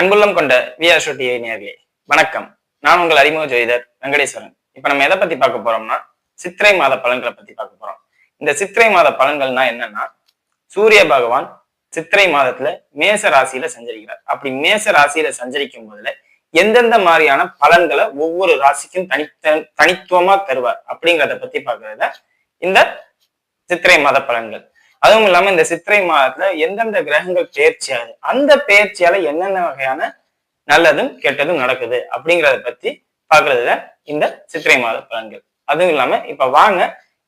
அன்புள்ளம் கொண்ட VR TV நேர்களே வணக்கம். நான் உங்கள் அறிமுக ஜோதிடர் வெங்கடேஸ்வரன். இப்ப நம்ம எதை பத்தி பார்க்க போறோம்னா சித்திரை மாத பலன்களை பத்தி பார்க்க போறோம். இந்த சித்திரை மாத பலன்கள்னா என்னன்னா சூரிய பகவான் சித்திரை மாதத்துல மேச ராசியில சஞ்சரிக்கிறார். அப்படி மேச ராசியில சஞ்சரிக்கும் போதுல எந்தெந்த மாதிரியான பலன்களை ஒவ்வொரு ராசிக்கும் தனித்த தனித்துவமா தருவார் அப்படிங்கிறத பத்தி பார்க்கறத இந்த சித்திரை மாத பலன்கள். அதுவும் இல்லாம இந்த சித்திரை மாதத்துல எந்தெந்த கிரகங்கள் பெயர்ச்சி ஆகுது அந்த பேர்ச்சியால என்னென்ன வகையான நல்லதும் கெட்டதும் நடக்குது அப்படிங்கறத பத்தி பாக்குறதுல இந்த சித்திரை மாத பலன்கள். அதுவும் இல்லாம இப்ப வாங்க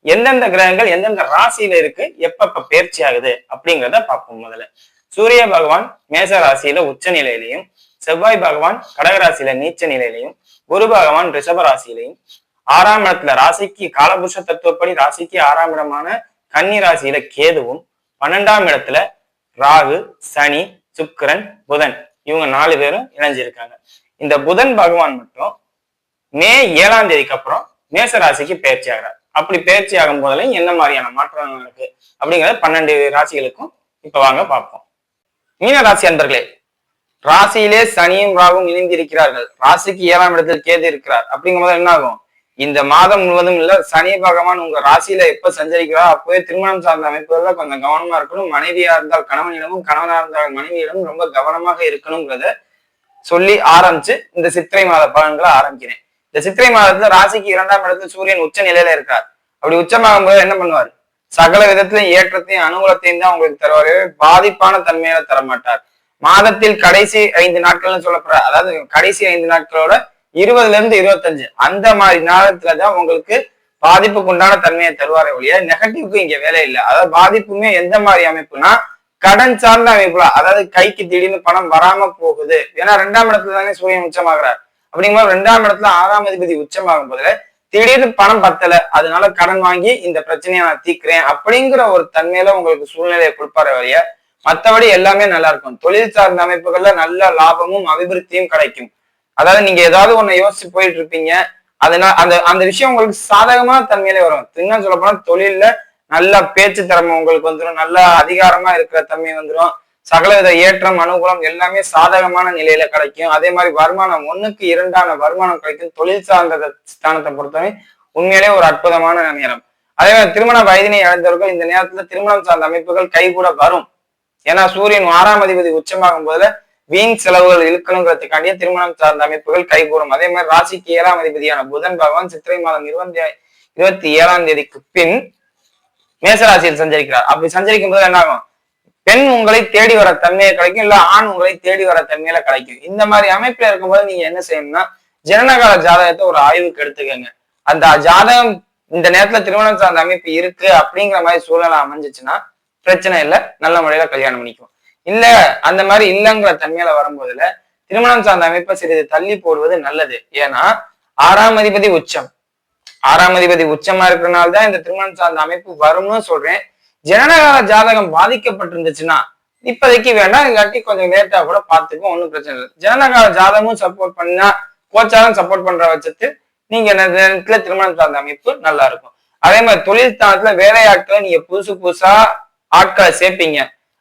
எந்தெந்த கிரகங்கள் எந்தெந்த ராசியில இருக்கு எப்பப்ப பெயர்ச்சி ஆகுது அப்படிங்கிறத பார்ப்போம் முதல்ல. சூரிய பகவான் மேச ராசியில உச்ச நிலையிலையும் செவ்வாய் பகவான் கடகராசியில நீச்ச நிலையிலையும் குரு பகவான் ரிஷப ராசியிலையும் ஆறாம் இடத்துல ராசிக்கு காலபுருஷ தத்துவப்படி ராசிக்கு ஆறாம் இடமான கன்னி ராசியில கேதுவும் பன்னெண்டாம் இடத்துல ராகு சனி சுக்கிரன் புதன். இவங்க நாலு பேரும் இணைஞ்சிருக்காங்க. இந்த புதன் பகவான் மட்டும் மே ஏழாம் தேதிக்கு அப்புறம் மேச ராசிக்கு பயிற்சி ஆகிறார். அப்படி பயிற்சி ஆகும் போதுல என்ன மாதிரியான மாற்றங்கள் இருக்கு அப்படிங்கறத பன்னெண்டு ராசிகளுக்கும் இப்ப வாங்க பார்ப்போம். மீன ராசி அன்பர்களே ராசியிலே சனியும் ராகும் இணைந்திருக்கிறார்கள். ராசிக்கு ஏழாம் இடத்தில் கேது இருக்கிறார். அப்படிங்கும் போது என்ன ஆகும் இந்த மாதம் முழுவதும் இல்ல சனி பகவான் உங்க ராசியில எப்ப சஞ்சரிக்கிறாரோ அப்பவே திருமணம் சார்ந்த அமைப்புகள்ல கொஞ்சம் கவனமா இருக்கணும். மனைவியா இருந்தால் கணவனிடமும் கணவனா இருந்தால் மனைவியிடமும் ரொம்ப கவனமாக இருக்கணுங்கிறத சொல்லி ஆரம்பிச்சு இந்த சித்திரை மாத பலன்களை ஆரம்பிக்கிறேன். இந்த சித்திரை மாதத்துல ராசிக்கு இரண்டாம் இடத்துல சூரியன் உச்ச நிலையில இருக்கார். அப்படி உச்சமாகும் போது என்ன பண்ணுவார்? சகல விதத்திலையும் ஏற்றத்தையும் அனுகூலத்தையும் தான் உங்களுக்கு தருவாரு. பாதிப்பான தன்மையில தர மாட்டார் மாதத்தில் கடைசி ஐந்து நாட்கள்னு சொல்லப்படுற அதாவது கடைசி ஐந்து நாட்களோட இருபதுல இருந்து இருபத்தஞ்சு. அந்த மாதிரி நேரத்துலதான் உங்களுக்கு பாதிப்புக்கு உண்டான தன்மையை தருவாரே ஒழிய நெகட்டிவ்க்கு இங்க வேலை இல்லை. அதாவது பாதிப்புமே எந்த மாதிரி அமைப்புனா கடன் சார்ந்த அமைப்புல அதாவது கைக்கு திடீர்னு பணம் வராம போகுது. ஏன்னா ரெண்டாம் இடத்துல தானே சூரியன் உச்சமாகிறார். அப்படிங்கும்போது ரெண்டாம் இடத்துல ஆறாம் அதிபதி உச்சமாகும் போதுல திடீர்னு பணம் பத்தல அதனால கடன் வாங்கி இந்த பிரச்சனையை நான் தீக்குறேன் அப்படிங்கிற ஒரு தன்மையில உங்களுக்கு சூழ்நிலையை கொடுப்பாரு வழிய மத்தபடி எல்லாமே நல்லா இருக்கும். தொழில் சார்ந்த அமைப்புகள்ல நல்ல லாபமும் அபிவிருத்தியும் கிடைக்கும். அதாவது நீங்க ஏதாவது ஒண்ணு யோசிச்சு போயிட்டு இருப்பீங்க. அதனால அந்த அந்த விஷயம் உங்களுக்கு சாதகமான தன்மையிலே வரும். இன்னும் சொல்ல போனா தொழில்ல நல்ல பேச்சு திறமை உங்களுக்கு வந்துடும் நல்ல அதிகாரமா இருக்கிற தன்மை வந்துடும் சகலவித ஏற்றம் அனுகூலம் எல்லாமே சாதகமான நிலையில கிடைக்கும். அதே மாதிரி வருமானம் ஒண்ணுக்கு இரண்டான வருமானம் கிடைக்கும். தொழில் சார்ந்த ஸ்தானத்தை பொறுத்தவரை உண்மையிலே ஒரு அற்புதமான நேரம். அதே மாதிரி திருமண வயதினை இழந்தவர்கள் இந்த நேரத்துல திருமணம் சார்ந்த அமைப்புகள் கைகூட வரும். ஏன்னா சூரியன் ஆறாம் அதிபதி உச்சமாகும் போதுல வீண் செலவுகள் இழுக்கணுங்கிறதுக்காண்டியே திருமணம் சார்ந்த அமைப்புகள் கைகூடும். அதே மாதிரி ராசிக்கு ஏழாம் அதிபதியான புதன் பகவான் சித்திரை மாதம் இருபத்தி இருபத்தி ஏழாம் தேதிக்கு பின் மேசராசியில் சஞ்சரிக்கிறார். அப்படி சஞ்சரிக்கும் போது என்ன ஆகும்? பெண் உங்களை தேடி வர தன்மையை கிடைக்கும் இல்ல ஆண் உங்களை தேடி வர தன்மையில கிடைக்கும். இந்த மாதிரி அமைப்புல இருக்கும்போது நீங்க என்ன செய்யணும்னா ஜனனகால ஜாதகத்தை ஒரு ஆய்வுக்கு எடுத்துக்கோங்க. அந்த ஜாதகம் இந்த நேரத்துல திருமணம் சார்ந்த அமைப்பு இருக்கு அப்படிங்கிற மாதிரி சூழ்நிலை அமைஞ்சிச்சுன்னா பிரச்சனை இல்லை நல்ல முறையில கல்யாணம் பண்ணிக்கும் இல்ல அந்த மாதிரி இல்லைங்கிற தன்மையில வரும்போதுல திருமணம் சார்ந்த அமைப்பை சிறிது தள்ளி போடுவது நல்லது. ஏன்னா ஆறாம் அதிபதி உச்சம். ஆறாம் அதிபதி உச்சமா இருக்கிறனால தான் இந்த திருமணம் சார்ந்த அமைப்பு வரும்னு சொல்றேன். ஜனனகால ஜாதகம் பாதிக்கப்பட்டிருந்துச்சுன்னா இப்போதைக்கு வேண்டாம் இல்லாட்டி கொஞ்சம் லேட்டா கூட பார்த்துக்கும் ஒன்றும் பிரச்சனை இல்லை. ஜனனகால ஜாதகமும் சப்போர்ட் பண்ணா கோச்சாரம் சப்போர்ட் பண்ற பட்சத்தில் நீங்க நேரத்துல திருமணம் சார்ந்த அமைப்பு நல்லா இருக்கும். அதே மாதிரி தொழில் ஸ்தானத்துல வேலையாட்களை நீங்க புதுசு புதுசா ஆட்களை சேர்ப்பீங்க.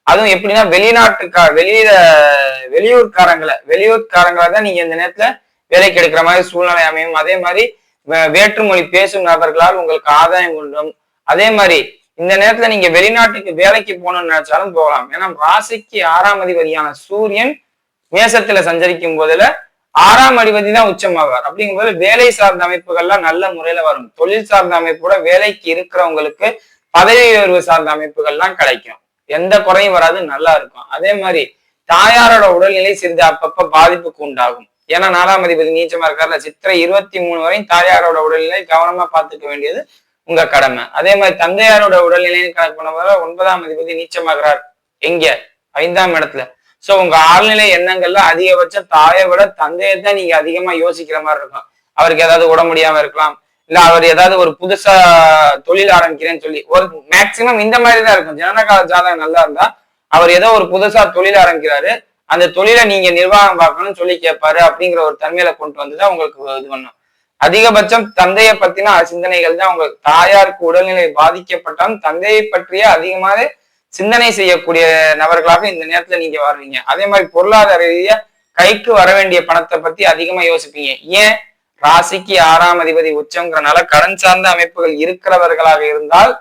அதுவும் எப்படின்னா வெளிநாட்டுக்கா வெளியில வெளியூர்காரங்களை வெளியூர்காரங்களை தான் நீங்க இந்த நேரத்துல வேலைக்கு எடுக்கிற மாதிரி சூழ்நிலை அமையும். அதே மாதிரி வேற்றுமொழி பேசும் நபர்களால் உங்களுக்கு ஆதாயம் உண்டும். அதே மாதிரி இந்த நேரத்துல நீங்க வெளிநாட்டுக்கு வேலைக்கு போகணும்னு நினைச்சாலும் போகலாம். ஏன்னா ராசிக்கு ஆறாம் அதிபதியான சூரியன் மேசத்துல சஞ்சரிக்கும் போதுல ஆறாம் அதிபதி தான் உச்சமாவார். அப்படிங்கும் போது வேலை சார்ந்த அமைப்புகள்லாம் நல்ல முறையில வரும். தொழில் சார்ந்த அமைப்போட வேலைக்கு இருக்கிறவங்களுக்கு பதவி உயர்வு சார்ந்த அமைப்புகள்லாம் கிடைக்கும். எந்த குறையும் வராது நல்லா இருக்கும். அதே மாதிரி தாயாரோட உடல்நிலை சிறிது அப்பப்ப பாதிப்புக்கு உண்டாகும். ஏன்னா நாலாம் அதிபதி நீச்சமா இருக்காருல சித்திரை இருபத்தி மூணு வரையும் தாயாரோட உடல்நிலை கவனமா பார்த்துக்க வேண்டியது உங்க கடமை. அதே மாதிரி தந்தையாரோட உடல்நிலையை கணக்கு பண்ணும்போது ஒன்பதாம் அதிபதி நீச்சமாகிறார். எங்க? ஐந்தாம் இடத்துல. சோ உங்க ஆழ்நிலை எண்ணங்கள்ல அதிகபட்சம் தாயை விட தந்தையை தான் நீங்க அதிகமா யோசிக்கிற மாதிரி இருக்கும். அவருக்கு ஏதாவது உடம்பு முடியாம இருக்கலாம். இல்ல அவர் ஏதாவது ஒரு புதுசா தொழில் ஆரம்பிக்கிறேன்னு சொல்லி ஒரு மேக்சிமம் இந்த மாதிரி தான் இருக்கும். ஜனனகால ஜாதகம் நல்லா இருந்தா அவர் ஏதோ ஒரு புதுசா தொழில் ஆரம்பிக்கிறாரு. அந்த தொழிலை நீங்க நிர்வாகம் பார்க்கணும்னு சொல்லி கேட்பாரு அப்படிங்கிற ஒரு தன்மையில கொண்டு வந்துதான் உங்களுக்கு இது பண்ணும். அதிகபட்சம் தந்தையை பத்தின சிந்தனைகள் தான் உங்களுக்கு. தாயாருக்கு உடல்நிலை பாதிக்கப்பட்டாலும் தந்தையை பற்றிய அதிகமாக சிந்தனை செய்யக்கூடிய நபர்களாக இந்த நேரத்துல நீங்க வருவீங்க அதே மாதிரி பொருளாதார ரீதியா கைக்கு வர வேண்டிய பணத்தை பத்தி அதிகமா யோசிப்பீங்க. ஏன்? ராசிக்கு ஆறாம் அதிபதி உச்சம்ங்கிறனால கடன் சார்ந்த அமைப்புகள் இருக்கிறவர்களாக இருந்தால்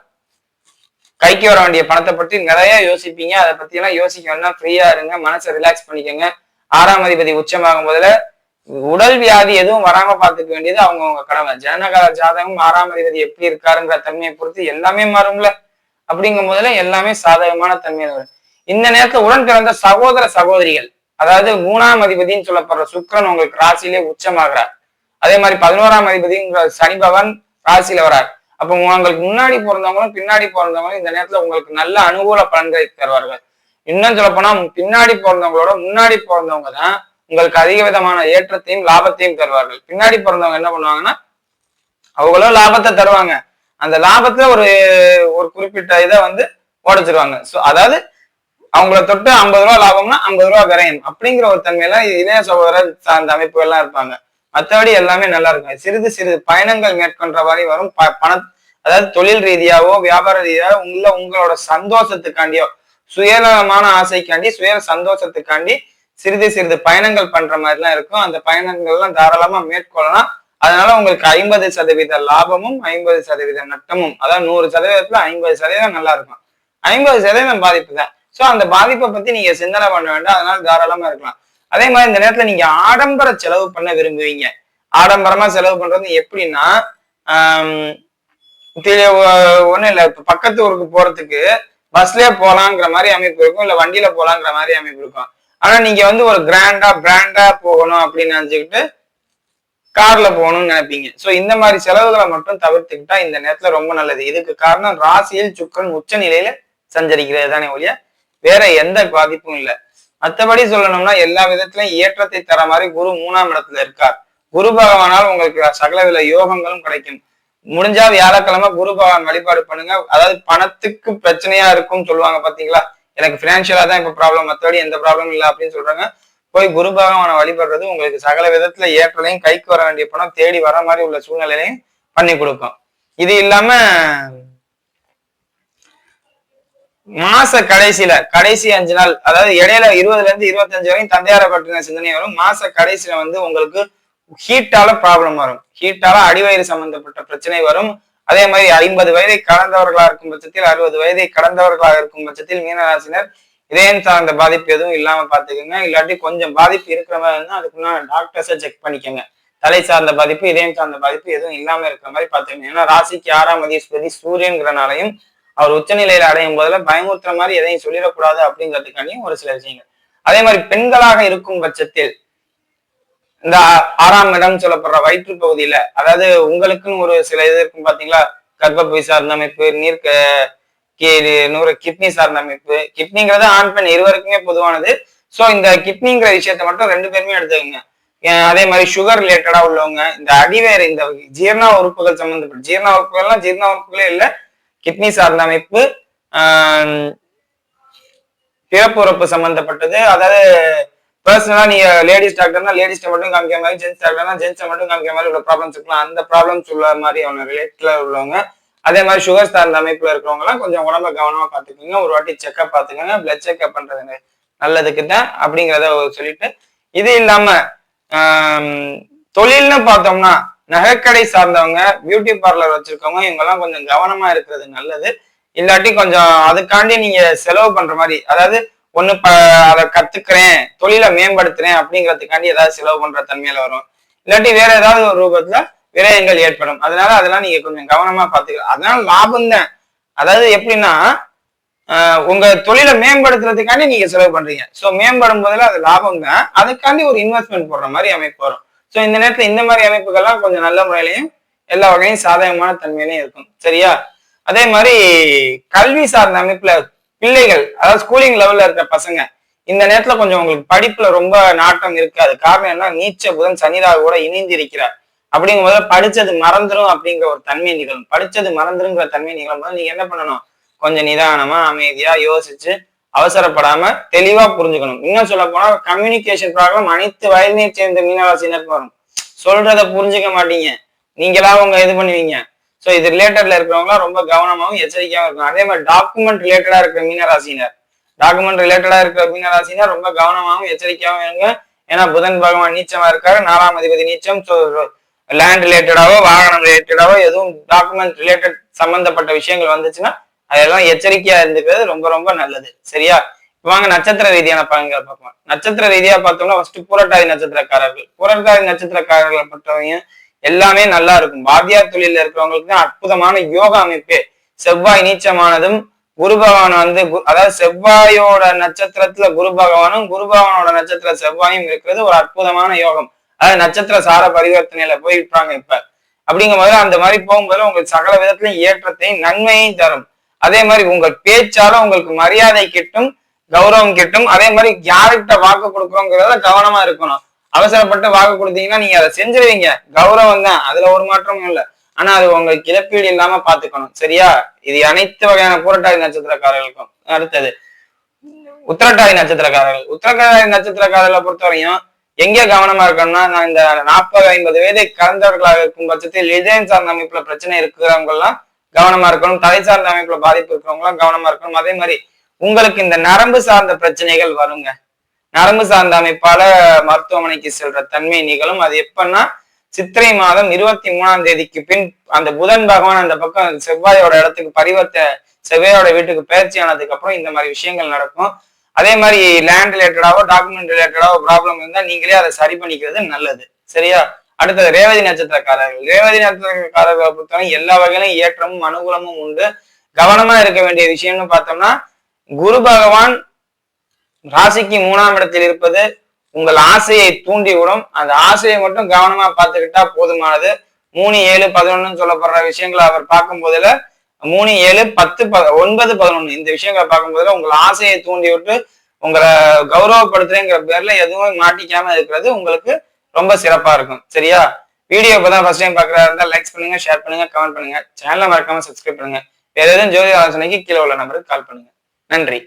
கைக்கு வர வேண்டிய பணத்தை பற்றி நிறைய யோசிப்பீங்க. அதை பத்தி எல்லாம் யோசிக்க வேணாம் ஃப்ரீயா இருங்க மனசை ரிலாக்ஸ் பண்ணிக்கோங்க. ஆறாம் அதிபதி உச்சமாகும் போதுல உடல் வியாதி எதுவும் வராம பாத்துக்க வேண்டியது அவங்கவுங்க கடமை. ஜனகால ஜாதகம் ஆறாம் அதிபதி எப்படி இருக்காருங்கிற தன்மையை பொறுத்து எல்லாமே மாறும்ல. அப்படிங்கும் போதுல எல்லாமே சாதகமான தன்மையில வரும். இந்த நேரத்துல உடன் பிறந்த சகோதர சகோதரிகள் அதாவது மூணாம் அதிபதின்னு சொல்லப்படுற சுக்கரன் உங்களுக்கு ராசியிலே உச்சமாகிறார். அதே மாதிரி பதினோராம் அதிபதிங்கிற சனி பகவான் ராசியில வரார் அப்ப உங்களுக்கு முன்னாடி பிறந்தவங்களும் பின்னாடி பிறந்தவங்களும் இந்த நேரத்துல உங்களுக்கு நல்ல அனுகூல பலன்களை தருவார்கள். இன்னும் சொல்ல போனா பின்னாடி பிறந்தவங்களோட முன்னாடி பிறந்தவங்க தான் உங்களுக்கு அதிக விதமான ஏற்றத்தையும் லாபத்தையும் தருவார்கள். பின்னாடி பிறந்தவங்க என்ன பண்ணுவாங்கன்னா அவங்களும் லாபத்தை தருவாங்க. அந்த லாபத்துல ஒரு ஒரு குறிப்பிட்ட இதை வந்து உடைச்சிருவாங்க ஸோ அதாவது அவங்கள தொட்டு ஐம்பது ரூபா லாபம்னா ஐம்பது ரூபா விரையும். அப்படிங்கிற ஒரு தன்மையில இணைய சகோதரர் சார்ந்த அமைப்புகள்லாம் இருப்பாங்க. மற்றபடி எல்லாமே நல்லா இருக்கும். சிறிது சிறிது பயணங்கள் மேற்கொண்ட மாதிரி வரும். ப- பண அதாவது தொழில் ரீதியாவோ வியாபார ரீதியாவோ உள்ள உங்களோட சந்தோஷத்துக்காண்டியோ சுயநலமான ஆசைக்காண்டி சுய சந்தோஷத்துக்காண்டி சிறிது சிறிது பயணங்கள் பண்ற மாதிரிலாம் இருக்கும். அந்த பயணங்கள்லாம் தாராளமா மேற்கொள்ளலாம். அதனால உங்களுக்கு ஐம்பது சதவீத லாபமும் ஐம்பது சதவீத நட்டமும் அதாவது நூறு சதவீதத்துல ஐம்பது சதவீதம் நல்லா இருக்கும். ஐம்பது சதவீதம் பாதிப்பு தான். சோ அந்த பாதிப்பை பத்தி நீங்க சிந்தனை பண்ண வேண்டாம். அதனால தாராளமா இருக்கலாம். அதே மாதிரி இந்த நேரத்துல நீங்க ஆடம்பர செலவு பண்ண விரும்புவீங்க. ஆடம்பரமா செலவு பண்றது எப்படின்னா ஆம், தெரிய- ஒ- இல்ல பக்கத்து ஊருக்கு போறதுக்கு பஸ்லயே போகலாங்கிற மாதிரி அமைப்பு இருக்கும் இல்ல வண்டியில போகலாங்கிற மாதிரி அமைப்பு இருக்கும். ஆனா நீங்க வந்து ஒரு கிராண்டா பிராண்டா போகணும் அப்படின்னு நினைச்சுக்கிட்டு கார்ல போகணும்னு நினைப்பீங்க. சோ இந்த மாதிரி செலவுகளை மட்டும் தவிர்த்துக்கிட்டா இந்த நேரத்துல ரொம்ப நல்லது. இதுக்கு காரணம் ராசியில் சுக்கரன் உச்ச நிலையில சஞ்சரிக்கிறது தானே ஒழிய வேற எந்த பாதிப்பும் இல்லை. மற்றபடி சொல்லணும்னா எல்லா விதத்திலையும் ஏற்றத்தை தர மாதிரி குரு மூணாம் இடத்துல இருக்கார். குரு பகவானால் உங்களுக்கு சகலவித யோகங்களும் கிடைக்கும். முடிஞ்சா வியாழக்கிழமை குரு பகவான் வழிபாடு பண்ணுங்க. அதாவது பணத்துக்கு பிரச்சனையா இருக்கும்னு சொல்லுவாங்க பாத்தீங்களா? எனக்கு பினான்சியலா தான் இப்ப ப்ராப்ளம் மற்றபடி எந்த ப்ராப்ளம் இல்லை அப்படின்னு சொல்றாங்க. போய் குரு பகவானை வழிபடுறது உங்களுக்கு சகல விதத்துல ஏற்றலையும் கைக்கு வர வேண்டிய பணம் தேடி வர மாதிரி உள்ள சூழ்நிலையிலையும் பண்ணி கொடுக்கும். இது இல்லாம மாச கடைசியில கடைசி அஞ்சு நாள் அதாவது இடையில இருபதுல இருந்து இருபத்தஞ்சு வரையும் தந்தையார பற்றின சிந்தனை வரும். மாச கடைசியில வந்து உங்களுக்கு ஹீட்டால ப்ராப்ளம் வரும். ஹீட்டால அடிவயிறு சம்பந்தப்பட்ட பிரச்சனை வரும். அதே மாதிரி ஐம்பது வயதை கடந்தவர்களா இருக்கும் பட்சத்தில் அறுபது வயதை கடந்தவர்களாக இருக்கும் பட்சத்தில் மீனராசினர் இதயம் சார்ந்த பாதிப்பு எதுவும் இல்லாம பாத்துக்கோங்க இல்லாட்டி கொஞ்சம் பாதிப்பு இருக்கிற மாதிரி இருந்தா அதுக்குள்ள டாக்டர்ஸை செக் பண்ணிக்கோங்க. தலை சார்ந்த பாதிப்பு இதயம் சார்ந்த பாதிப்பு எதுவும் இல்லாம இருக்கிற மாதிரி பாத்துக்கோங்க ஏன்னா ராசிக்கு ஆறாம் அதிபதி சூரியன்கிறனாலையும் அவர் உச்சநிலையில அடையும் போதுல பயமுறுத்துற மாதிரி எதையும் சொல்லிடக்கூடாது அப்படிங்கிறதுக்காண்டியும் ஒரு சில விஷயங்கள். அதே மாதிரி பெண்களாக இருக்கும் பட்சத்தில் இந்த ஆறாம் இடம் சொல்லப்படுற வயிற்று பகுதியில அதாவது உங்களுக்குன்னு ஒரு சில இது இருக்கும் பாத்தீங்களா? கர்ப்பப்பை சார்ந்த அமைப்பு நீர்க்க நூறு கிட்னி சார்ந்த அமைப்பு. கிட்னிங்கிறது ஆண் பெண் இருவருக்குமே பொதுவானது. சோ இந்த கிட்னிங்கிற விஷயத்த மட்டும் ரெண்டு பேருமே எடுத்துக்கோங்க. அதே மாதிரி சுகர் ரிலேட்டடா உள்ளவங்க இந்த அடிவேறு இந்த ஜீரண உறுப்புகள் சம்பந்தப்பட்ட ஜீரண உறுப்புகள்லாம் ஜீரண உறுப்புகளே இல்ல கிட்னி சார்ந்த அமைப்பு பிறப்புறப்பு பிறப்பு சம்பந்தப்பட்டது. அதாவது பர்சனலா நீங்க லேடிஸ் டாக்டர்னா லேடிஸ்ட மட்டும் காமிக்கிற மாதிரி ஜென்ஸ் டாக்டர்னா ஜென்ஸை மட்டும் காமிக்கிற மாதிரி உள்ள ப்ராப்ளம்ஸ் இருக்கலாம். அந்த ப்ராப்ளம்ஸ் உள்ள மாதிரி அவங்க ரிலேட்ல உள்ளவங்க. அதே மாதிரி சுகர் சார்ந்த அமைப்புல இருக்கிறவங்க எல்லாம் கொஞ்சம் உடம்ப கவனமா பாத்துக்கோங்க ஒரு வாட்டி செக்அப் பாத்துக்கோங்க பிளட் செக்அப் பண்றது நல்லதுக்கு தான் அப்படிங்கிறத சொல்லிட்டு இது இல்லாம தொழில்னு பார்த்தோம்னா நகைக்கடை சார்ந்தவங்க பியூட்டி பார்லர் வச்சிருக்கவங்க இவங்கெல்லாம் கொஞ்சம் கவனமா இருக்கிறது நல்லது. இல்லாட்டி கொஞ்சம் அதுக்காண்டி நீங்க செலவு பண்ற மாதிரி அதாவது ஒண்ணு ப அதை கத்துக்கிறேன் தொழிலை மேம்படுத்துறேன் அப்படிங்கிறதுக்காண்டி ஏதாவது செலவு பண்ற தன்மையில வரும். இல்லாட்டி வேற ஏதாவது ஒரு ரூபத்துல விரயங்கள் ஏற்படும். அதனால அதெல்லாம் நீங்க கொஞ்சம் கவனமா பாத்துக்கலாம் அதனால லாபம் தான். அதாவது எப்படின்னா உங்க தொழிலை மேம்படுத்துறதுக்காண்டி நீங்க செலவு பண்றீங்க. சோ மேம்படும் போதுல அது லாபம் தான். அதுக்காண்டி ஒரு இன்வெஸ்ட்மெண்ட் போடுற மாதிரி அமைப்பு வரும். ஸோ இந்த நேரத்துல இந்த மாதிரி அமைப்புகள்லாம் கொஞ்சம் நல்ல முறையிலையும் எல்லா வகையும் சாதகமான தன்மையிலையும் இருக்கும். சரியா? அதே மாதிரி கல்வி சார்ந்த அமைப்புல பிள்ளைகள் அதாவது ஸ்கூலிங் லெவல்ல இருக்கிற பசங்க இந்த நேரத்துல கொஞ்சம் உங்களுக்கு படிப்புல ரொம்ப நாட்டம் இருக்காது. காரணம் என்ன நீச்ச புதன் சனிதாக கூட இணைந்து இருக்கிறார் அப்படிங்கும் போது படிச்சது மறந்துடும் அப்படிங்கிற ஒரு தன்மை நிகழும். படிச்சது மறந்துருங்கிற தன்மை நிகழும் போது நீங்க என்ன பண்ணணும்? கொஞ்சம் நிதானமா அமைதியா யோசிச்சு அவசரப்படாம தெளிவா புரிஞ்சுக்கணும். இன்னும் சொல்ல போனா கம்யூனிகேஷன் ப்ராப்ளம் அனைத்து வயதையும் சேர்ந்த மீனராசினருக்கு வரும். சொல்றத புரிஞ்சுக்க மாட்டீங்க. நீங்களா உங்க இது பண்ணுவீங்க. ஸோ இது ரிலேட்டட்ல இருக்கிறவங்களாம் ரொம்ப கவனமாகவும் எச்சரிக்கையாகவும் இருக்கணும். அதே மாதிரி டாக்குமெண்ட் ரிலேட்டடா இருக்கிற மீனராசினர். டாக்குமெண்ட் ரிலேட்டடா இருக்கிற மீனராசினர் ரொம்ப கவனமாகவும் எச்சரிக்கையாகவும் இருங்க. ஏன்னா புதன் பகவான் நீச்சமா இருக்காரு. நாலாம் அதிபதி நீச்சம். லேண்ட் ரிலேட்டடாவோ வாகனம் ரிலேட்டடாவோ எதுவும் டாக்குமெண்ட் ரிலேட்டட் சம்பந்தப்பட்ட விஷயங்கள் வந்துச்சுன்னா அதெல்லாம் எச்சரிக்கையா இருந்துக்கிறது ரொம்ப ரொம்ப நல்லது. சரியா? வாங்க நட்சத்திர ரீதியான பலன்கள் பார்க்கலாம். நட்சத்திர ரீதியா பார்த்தோம்னா ஃபர்ஸ்ட் பூரட்டாதி நட்சத்திரக்காரர்கள். பூரட்டாதி நட்சத்திரக்காரர்களை பற்றவங்க எல்லாமே நல்லா இருக்கும். வாத்தியார் தொழில இருக்கிறவங்களுக்கு தான் அற்புதமான யோகா அமைப்பு. செவ்வாய் நீச்சமானதும் குரு பகவான் வந்து அதாவது செவ்வாயோட நட்சத்திரத்துல குரு பகவானும் குரு பகவானோட நட்சத்திர செவ்வாயும் இருக்கிறது ஒரு அற்புதமான யோகம். அதாவது நட்சத்திர சார பரிவர்த்தனையில போயிருப்பாங்க இப்ப. அப்படிங்கும் போது அந்த மாதிரி போகும்போது உங்களுக்கு சகல விதத்திலையும் ஏற்றத்தையும் நன்மையும் தரும். அதே மாதிரி உங்கள் பேச்சால உங்களுக்கு மரியாதை கிட்டும் கௌரவம் கிட்டும் அதே மாதிரி யாருக்கிட்ட வாக்கு கொடுக்குறோங்கிறத கவனமா இருக்கணும். அவசரப்பட்டு வாக்கு கொடுத்தீங்கன்னா நீங்க அதை செஞ்சிருவீங்க. கௌரவம் தான் அதுல ஒரு மாற்றமும் இல்லை. ஆனா அது உங்களுக்கு இழப்பீடு இல்லாம பாத்துக்கணும் சரியா? இது அனைத்து வகையான புரட்டாதி நட்சத்திரக்காரர்களுக்கும். அடுத்தது உத்திரட்டாதி நட்சத்திரக்காரர்கள். உத்திரட்டாதி நட்சத்திரக்காரர்களை பொறுத்தவரையும் எங்க கவனமா இருக்கணும்னா நான் இந்த நாற்பது ஐம்பது வயதை கலந்தவர்களாக இருக்கும் பட்சத்தில் இதயம் சார்ந்த அமைப்புல பிரச்சனை இருக்கிறவங்க எல்லாம் கவனமா இருக்கணும். தலை சார்ந்த அமைப்புல பாதிப்பு இருக்கிறவங்களும் கவனமா இருக்கணும். அதே மாதிரி உங்களுக்கு இந்த நரம்பு சார்ந்த பிரச்சனைகள் வருங்க. நரம்பு சார்ந்த அமைப்பால மருத்துவமனைக்கு செல்ற தன்மை நிகழும். அது எப்பன்னா சித்திரை மாதம் இருபத்தி மூணாம் தேதிக்கு பின் அந்த புதன் பகவான் அந்த பக்கம் செவ்வாயோட இடத்துக்கு பரிவர்த்த செவ்வாயோட வீட்டுக்கு பயிற்சி ஆனதுக்கு அப்புறம் இந்த மாதிரி விஷயங்கள் நடக்கும். அதே மாதிரி லேண்ட் ரிலேட்டடாவோ டாக்குமெண்ட் ரிலேட்டடாவோ ப்ராப்ளம் இருந்தா நீங்களே அதை சரி பண்ணிக்கிறது நல்லது. சரியா? அடுத்தது ரேவதி நட்சத்திரக்காரர்கள். ரேவதி நட்சத்திரக்காரர்களை பொறுத்தவரை எல்லா வகையிலும் ஏற்றமும் அனுகூலமும் உண்டு. கவனமா இருக்க வேண்டிய விஷயம்னு பார்த்தோம்னா குரு பகவான் ராசிக்கு மூணாம் இடத்தில் இருப்பது உங்கள் ஆசையை தூண்டிவிடும். அந்த ஆசையை மட்டும் கவனமா பார்த்துக்கிட்டா போதுமானது. மூணு ஏழு பதினொன்னு சொல்லப்படுற விஷயங்களை அவர் பார்க்கும் போதுல மூணு ஏழு பத்து ப ஒன்பது பதினொன்னு இந்த விஷயங்களை பார்க்கும் போதுல உங்கள் ஆசையை தூண்டி விட்டு உங்களை கௌரவப்படுத்துறேங்கிற பேர்ல எதுவும் மாட்டிக்காம இருக்கிறது உங்களுக்கு ரொம்ப சிறப்பா இருக்கும். சரியா? வீடியோ இப்போ தான் ஃபர்ஸ்ட் டைம் பார்க்குறா இருந்தால் லைக்ஸ் பண்ணுங்க ஷேர் பண்ணுங்க கமெண்ட் பண்ணுங்க. சேனலை மறக்காம சப்ஸ்கிரைப் பண்ணுங்க. வேற எதுவும் ஜோதி ஆலோசனைக்கு கீழே உள்ள நம்பருக்கு கால் பண்ணுங்க. நன்றி.